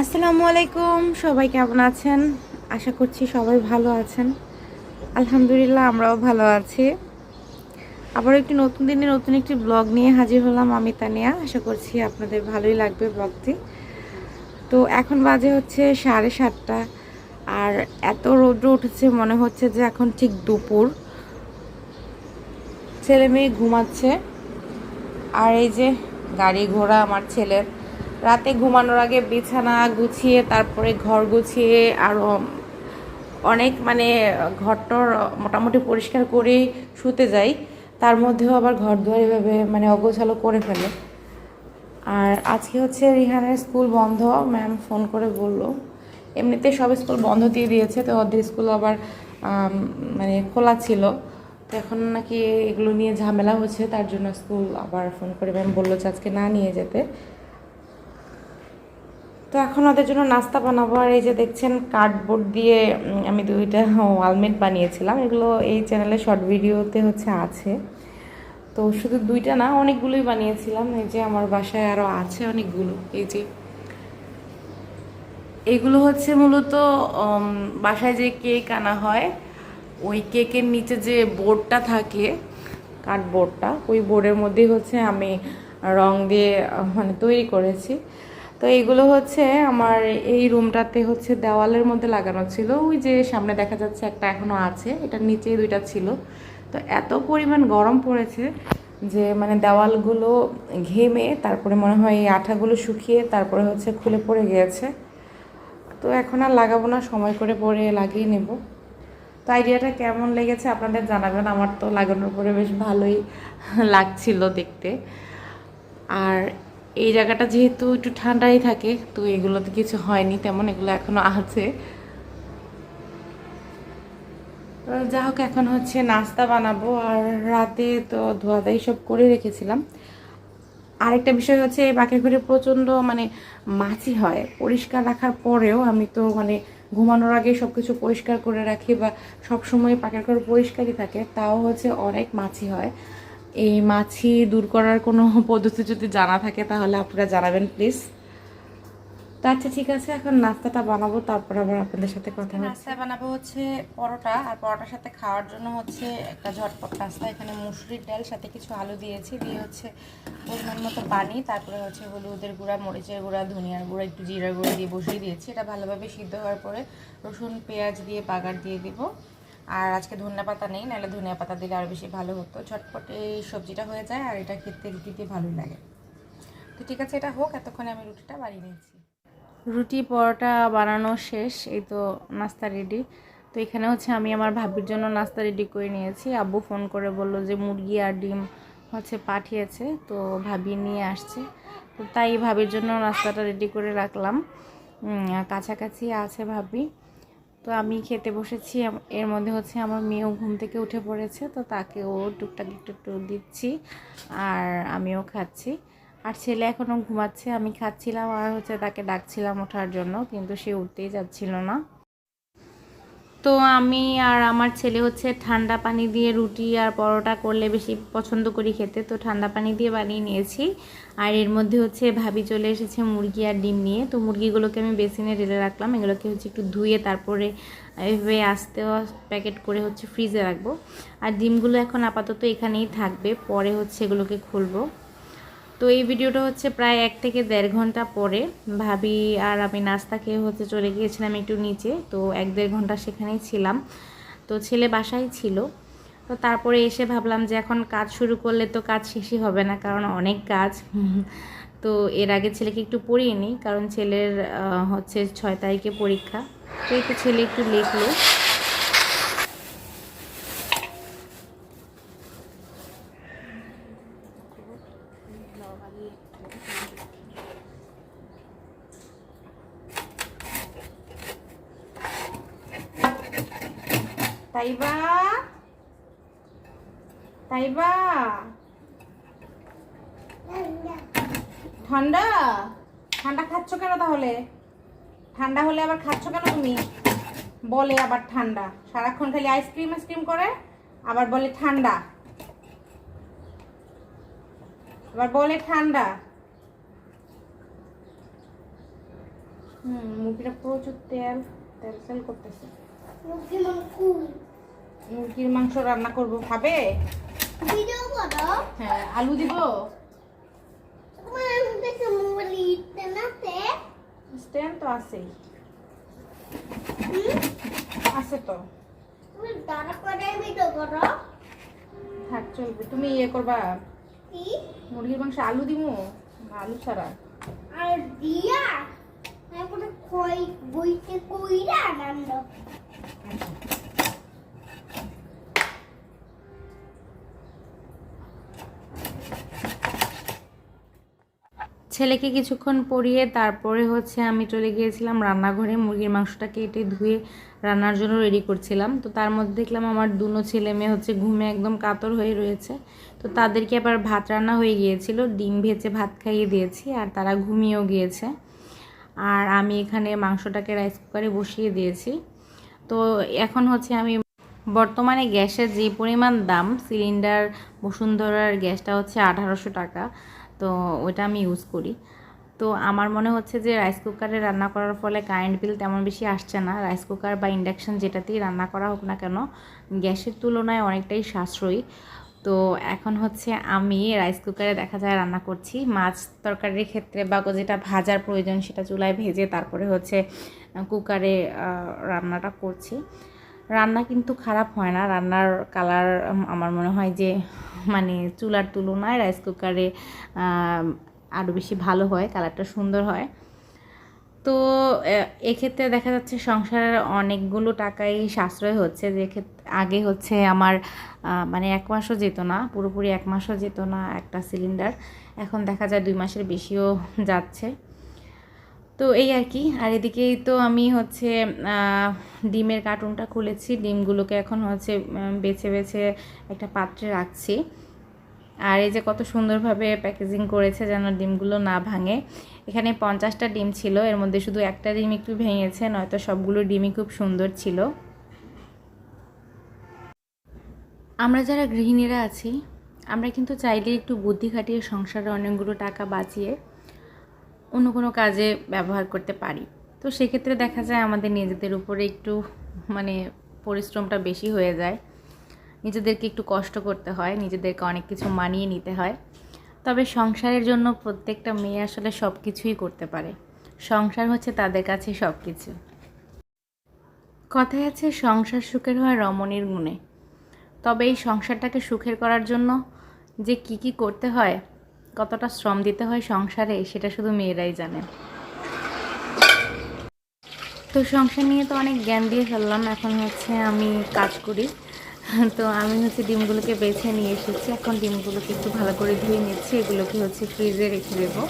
আসসালামু আলাইকুম, সবাই কেমন আছেন? আশা করছি সবাই ভালো আছেন। আলহামদুলিল্লাহ, আমরাও ভালো আছি। আবার একটি নতুন দিনে নতুন একটি ব্লগ নিয়ে হাজির হলাম আমি, তানিয়া। আশা করছি আপনাদের ভালোই লাগবে ব্লগটি। তো এখন বাজে হচ্ছে সাড়ে সাতটা, আর এত রৌদ্র উঠেছে, মনে হচ্ছে যে এখন ঠিক দুপুর। ছেলে মেয়ে ঘুমাচ্ছে, আর এই যে গাড়ি ঘোড়া, আমার ছেলের রাতে ঘুমানোর আগে বিছানা গুছিয়ে, তারপরে ঘর গুছিয়ে আরও অনেক মানে ঘরটর মোটামুটি পরিষ্কার করে শুতে যাই। তার মধ্যেও আবার ঘর দুয়ার এভাবে মানে অগোছালো করে ফেলে। আর আজকে হচ্ছে রিহানের স্কুল বন্ধ, ম্যাম ফোন করে বলল। এমনিতে সব স্কুল বন্ধ দিয়ে দিয়েছে, তো ওদের স্কুল আবার মানে খোলা ছিল। তো এখন নাকি এগুলো নিয়ে ঝামেলা হচ্ছে, তার জন্য স্কুল আবার ফোন করে ম্যাম বলল যে আজকে না নিয়ে যেতে। তো এখন ওদের জন্য নাস্তা বানাবো। আর এই যে দেখছেন কার্ডবোর্ড দিয়ে আমি দুইটা ওয়ালমেট বানিয়েছিলাম। এগুলো এই চ্যানেলে শর্ট ভিডিওতে হচ্ছে আছে। তো শুধু দুইটা না, অনেকগুলোই বানিয়েছিলাম। এই যে আমার বাসায় আরও আছে অনেকগুলো। এই যে এগুলো হচ্ছে মূলত বাসায় যে কেক আনা হয়, ওই কেকের নিচে যে বোর্ডটা থাকে কার্ডবোর্ডটা ওই বোর্ডের মধ্যেই হচ্ছে আমি রং দিয়ে মানে তৈরি করেছি। তো এইগুলো হচ্ছে আমার এই রুমটাতে হচ্ছে দেওয়ালের মধ্যে লাগানো ছিল। ওই যে সামনে দেখা যাচ্ছে একটা এখনও আছে এটার নিচে দুইটা ছিল। তো এত পরিমাণ গরম পড়েছে যে মানে দেওয়ালগুলো ঘেমে, তারপরে মনে হয় এই আঠাগুলো শুকিয়ে তারপরে হচ্ছে খুলে পড়ে গিয়েছে তো এখন আর লাগাবো না, সময় করে পরে লাগিয়ে নেব। তো আইডিয়াটা কেমন লেগেছে আপনাদের জানাবেন, আমার তো লাগানোর পরে বেশ ভালোই লাগছিল দেখতে। আর এই জায়গাটা যেহেতু একটু ঠান্ডাই থাকে, তো এগুলোতে কিছু হয়নি, তেমন এগুলো এখনও আছে। যা হোক, এখন হচ্ছে নাস্তা বানাবো, আর রাতে তো ধোয়া দাই সব করে রেখেছিলাম। আরেকটা বিষয় হচ্ছে বাকের ঘরে প্রচণ্ড মানে মাছি হয়। পরিষ্কার রাখার পরেও আমি তো মানে ঘুমানোর আগে সব কিছু পরিষ্কার করে রাখি বা সবসময় পাকের ঘর পরিষ্কারই থাকে, তাও হচ্ছে অনেক মাছি হয়। এই মাছি দূর করার কোনো পদ্ধতি যদি জানা থাকে, তাহলে আপনারা জানাবেন, প্লিজ। তো আচ্ছা ঠিক আছে, এখন নাস্তাটা বানাবো, তারপর আবার আপনাদের সাথে কথা নাস্তা বানাবো হচ্ছে পরোটা, আর পরোটার সাথে খাওয়ার জন্য হচ্ছে একটা ঝটপট নাস্তা। এখানে মুসুরির ডাল, সাথে কিছু আলু দিয়েছি, দিয়ে হচ্ছে পরিমাণ মতো পানি, তারপরে হচ্ছে হলুদের গুঁড়া, মরিচের গুঁড়া, ধনিয়ার গুঁড়া, একটু জিরার গুঁড়া দিয়ে বসিয়ে দিয়েছি। এটা ভালোভাবে সিদ্ধ হওয়ার পরে রসুন, পেঁয়াজ দিয়ে বাগার দিয়ে দিব। আর আজকে ধনিয়া পাতা নেই, নাহলে ধনিয়া পাতা দিলে আরও বেশি ভালো হতো। ঝটপট এই সবজিটা হয়ে যায় আর এটা খেতে রুটিতে ভালোই লাগে। তো ঠিক আছে, এটা হোক, এতক্ষণে আমি রুটিটা বানিয়ে নিয়েছি। রুটি, পরোটা বানানো শেষ, এই তো নাস্তা রেডি তো এখানে হচ্ছে আমি আমার ভাবির জন্য নাস্তা রেডি করে নিয়েছি। আব্বু ফোন করে বলল যে মুরগি আর ডিম হচ্ছে পাঠিয়েছে, তো ভাবি নিয়ে আসছে। তো তাই ভাবির জন্য নাস্তাটা রেডি করে রাখলাম। কাছাকাছি আছে ভাবি। তো আমি খেতে বসেছি এর মধ্যে হচ্ছে আমার মেয়েও ঘুম থেকে উঠে পড়েছে, তো তাকেও টুকটাক একটু একটু দিচ্ছি আর আমিও খাচ্ছি। আর ছেলে এখনও ঘুমাচ্ছে, আমি খাচ্ছিলাম আর হচ্ছে তাকে ডাকছিলাম ওঠার জন্য, কিন্তু সে উঠতেই যাচ্ছিল না। তো আমি আর আমার ছেলে হচ্ছে ঠান্ডা পানি দিয়ে রুটি আর পরোটা করলে বেশি পছন্দ করি খেতে। তো ঠান্ডা পানি দিয়ে বানিয়ে নিয়েছি। আর এর মধ্যে হচ্ছে ভাবি চলে এসেছে মুরগি আর ডিম নিয়ে। তো মুরগিগুলোকে আমি বেসিনে ঢেলে রাখলাম। এগুলোকে হচ্ছে একটু ধুয়ে তারপরে এভাবে আসতে প্যাকেট করে হচ্ছে ফ্রিজে রাখব। আর ডিমগুলো এখন আপাতত এখানেই থাকবে। পরে হচ্ছে এগুলোকে খুলবো। তো এই ভিডিওটা হচ্ছে প্রায় এক থেকে দেড় ঘণ্টা পরে। ভাবি আর আমি নাস্তা খেয়ে হচ্ছে চলে গিয়েছিলাম একটু নিচে, তো এক দেড় ঘণ্টা সেখানেই ছিলাম। তো ছেলে বাসায় ছিল। তো তারপরে এসে ভাবলাম যে এখন কাজ শুরু করলে তো কাজ শেষই হবে না, কারণ অনেক কাজ। তো এর আগে ছেলেকে একটু পড়িয়ে নিই, কারণ ছেলের হচ্ছে ছয় তারিখে পরীক্ষা। তো একটু ছেলে একটু লিখলো। তাইবা তাইবা ঠান্ডা ঠান্ডা খাচ্ছ কেন তাহলে ঠান্ডা হলে আবার খাচ্ছ কেন তুমি বলে আবার ঠান্ডা সারাক্ষণ খালি আইসক্রিম আইসক্রিম করে আবার বলে ঠান্ডা আবার বলে ঠান্ডা হুম মুরগিটা প্রচুর তেল তেল তেল করতেছে। মুরগি মুরগির মাংস রান্না করব খাবে? হ্যাঁ আলু দিব। স্ট্যান্ড তো আছেই। আছে তো। থাক চলবে। তুমি ইয়ে করবা। কি? মুরগির মাংস আলু দিব আলু ছাড়া। আর দিয়া কইরা ছেলেকে কিছুক্ষণ পরিয়ে তারপরে হচ্ছে আমি চলে গিয়েছিলাম রান্নাঘরে, মুরগির মাংসটা কেটে ধুয়ে রান্নার জন্য রেডি করছিলাম। তো তার মধ্যে দেখলাম আমার দুনো ছেলে মেয়ে হচ্ছে ঘুমে একদম কাতর হয়ে রয়েছে। তো তাদেরকে আবার ভাত রান্না হয়ে গিয়েছিল, ডিম ভেজে ভাত খাইয়ে দিয়েছি আর তারা ঘুমিয়েও গিয়েছে। আর আমি এখানে মাংসটাকে রাইস কুকারে বসিয়ে দিয়েছি। তো এখন হচ্ছে আমি বর্তমানে গ্যাসের যে পরিমাণ দাম সিলিন্ডার বসুন্ধরার গ্যাসটা হচ্ছে আঠারোশো টাকা। তো ওইটা আমি ইউজ করি। তো আমার মনে হচ্ছে যে রাইস কুকারে রান্না করার ফলে কারেন্ট বিল তেমন বেশি আসছে না। রাইস কুকার বা ইন্ডাকশন যেটাতেই রান্না করা হোক না কেন, গ্যাসের তুলনায় অনেকটাই সাশ্রয়ী। তো এখন হচ্ছে আমি রাইস কুকারে দেখা যায় রান্না করছি। মাছ তরকারির ক্ষেত্রে বা যেটা ভাজার প্রয়োজন সেটা চুলায় ভেজে তারপরে হচ্ছে কুকারে রান্নাটা করছি। রান্না কিন্তু খারাপ হয় না। রান্নার কালার আমার মনে হয় যে মানে চুলার তুলনায় রাইস কুকারে আরও বেশি ভালো হয় কালারটা সুন্দর হয়। তো এক্ষেত্রে দেখা যাচ্ছে সংসারের অনেকগুলো টাকাই সাশ্রয় হচ্ছে। যে আগে হচ্ছে আমার মানে এক মাসও যেত না, পুরোপুরি এক মাসও যেত না একটা সিলিন্ডার। এখন দেখা যায় দুই মাসের বেশিও যাচ্ছে। তো এই আর কি। আর এদিকেই তো আমি হচ্ছে ডিমের কার্টুনটা খুলেছি। ডিমগুলোকে এখন হচ্ছে বেছে বেছে একটা পাত্রে রাখছি। আর এই যে কত সুন্দরভাবে প্যাকেজিং করেছে যেন ডিমগুলো না ভাঙে। এখানে পঞ্চাশটা ডিম ছিল, এর মধ্যে শুধু একটা ডিম একটু ভেঙেছে, নয়তো সবগুলো ডিমই খুব সুন্দর ছিল। আমরা যারা গৃহিণীরা আছি, আমরা কিন্তু চাইলে একটু বুদ্ধি খাটিয়ে সংসারে অনেকগুলো টাকা বাঁচিয়ে অন্য কোনো কাজে ব্যবহার করতে পারি। তো সেক্ষেত্রে দেখা যায় আমাদের নিজেদের উপরে একটু মানে পরিশ্রমটা বেশি হয়ে যায়। নিজেদেরকে একটু কষ্ট করতে হয়, নিজেদেরকে অনেক কিছু মানিয়ে নিতে হয়। তবে সংসারের জন্য প্রত্যেকটা মেয়ে আসলে সব কিছুই করতে পারে। সংসার হচ্ছে তাদের কাছে সব কিছু কথায় আছে, সংসার সুখের হয় রমণীর গুণে। তবে এই সংসারটাকে সুখের করার জন্য যে কি কি করতে হয়, কতটা শ্রম দিতে হয় সংসারে, সেটা শুধু মেয়েরাই জানে। তো সংসার নিয়ে তো অনেক জ্ঞান দিয়ে ফেললাম। এখন হচ্ছে আমি কাজ করি। তো আমি হচ্ছে ডিমগুলোকে বেছে নিয়ে এসেছি। এখন ডিমগুলোকে একটু ভালো করে ধুয়ে নিচ্ছি। এগুলোকে হচ্ছে ফ্রিজে রেখে দেবো।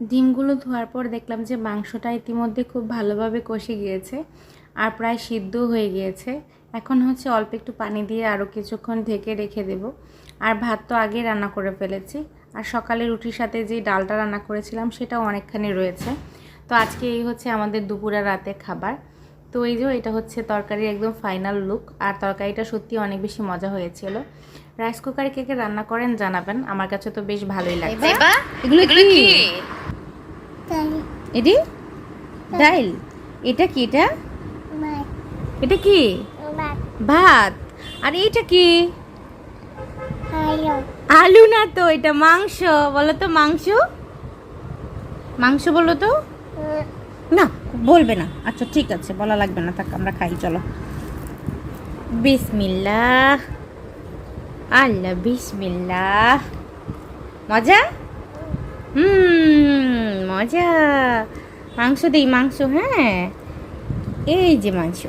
ডিমগুলো ধোয়ার পর দেখলাম যে মাংসটা ইতিমধ্যে খুব ভালোভাবে কষে গিয়েছে আর প্রায় সিদ্ধ হয়ে গিয়েছে। এখন হচ্ছে অল্প একটু পানি দিয়ে আরও কিছুক্ষণ ঢেকে রেখে দেব। আর ভাত তো আগেই রান্না করে ফেলেছি। আর সকালে রুটির সাথে যে ডালটা রান্না করেছিলাম সেটাও অনেকখানি রয়েছে। তো আজকে এই হচ্ছে আমাদের দুপুরে রাতে খাবার। তো এই যে এটা হচ্ছে তরকারির একদম ফাইনাল লুক আর তরকারিটা সত্যি অনেক বেশি মজা হয়েছিল। রাইস কুকারে কে কে রান্না করেন জানাবেন। আমার কাছে তো বেশ ভালোই লাগছে। এগুলো কি? এটি ডাইল। এটা কি এটা? এটা কি? ভাত। আর এটা কি? আলু। না তো এটা মাংস। বলো তো মাংস। মাংস বলো তো। না বলবে না। আচ্ছা ঠিক আছে বলা লাগবে না। থাক আমরা খাই চলো। বিসমিল্লাহ। আল্লাহ বিসমিল্লাহ। মজা? হুম। মজা। মাংস দিই, মাংস হ্যাঁ? এই যে মাংস।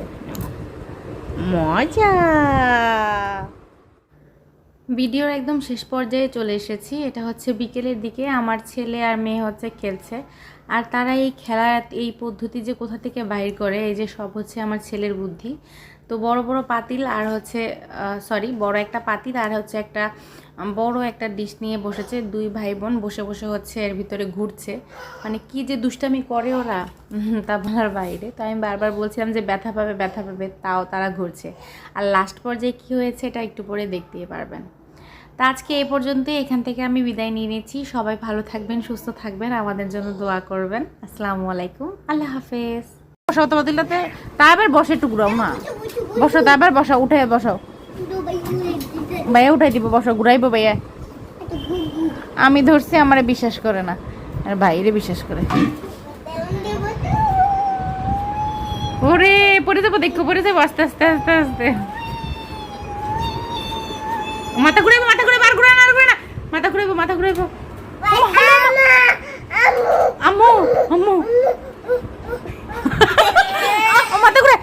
মজা। ভিডিওর একদম শেষ পর্যায়ে চলে এসেছি। এটা হচ্ছে বিকেলের দিকে। আমার ছেলে আর মেয়ে হচ্ছে খেলছে। আর তারা এই খেলার এই পদ্ধতি যে কোথা থেকে বাইর করে, এই যে সব হচ্ছে আমার ছেলের বুদ্ধি। তো বড় বড় পাতিল আর হচ্ছে সরি বড় একটা পাতিল আর হচ্ছে একটা বড় একটা ডিশ নিয়ে বসেছে। দুই ভাই বোন বসে বসে হচ্ছে এর ভিতরে ঘুরছে। মানে কি যে দুষ্টামি করে ওরা তা বলার বাইরে। তো আমি বারবার বলছিলাম যে ব্যথা পাবে ব্যথা পাবে, তাও তারা ঘুরছে। আর লাস্ট পর্যায়ে কী হয়েছে এটা একটু পরে দেখতেই পারবেন। তা আজকে এই পর্যন্তই। এখান থেকে আমি বিদায় নিয়ে নিচ্ছি। সবাই ভালো থাকবেন, সুস্থ থাকবেন, আমাদের জন্য দোয়া করবেন। আসসালামু আলাইকুম। আল্লাহ হাফেজ। বসাও তো বাতিলাতে তারপর বসে টুকরাও মা। বসো তারপর বসাও, উঠে বসাও। ভাইয়া উঠাই দিব বসো ঘুরাইবো ভাইয়া। আমি ধরছি, আমার বিশ্বাস করে না। আর বাইরে বিশ্বাস করে। ওরে, পড়ে যাব, দেখো পরে যাব, আস্তে আস্তে আস্তে আস্তে। মাথা ঘুরাইবো মাথা ঘুরাইবো আর ঘুরে না আর ঘুরাই না। মাথা ঘুরাইবো মাথা ঘুরাইবো। আম্মু আম্মু। মাথা ঘুরে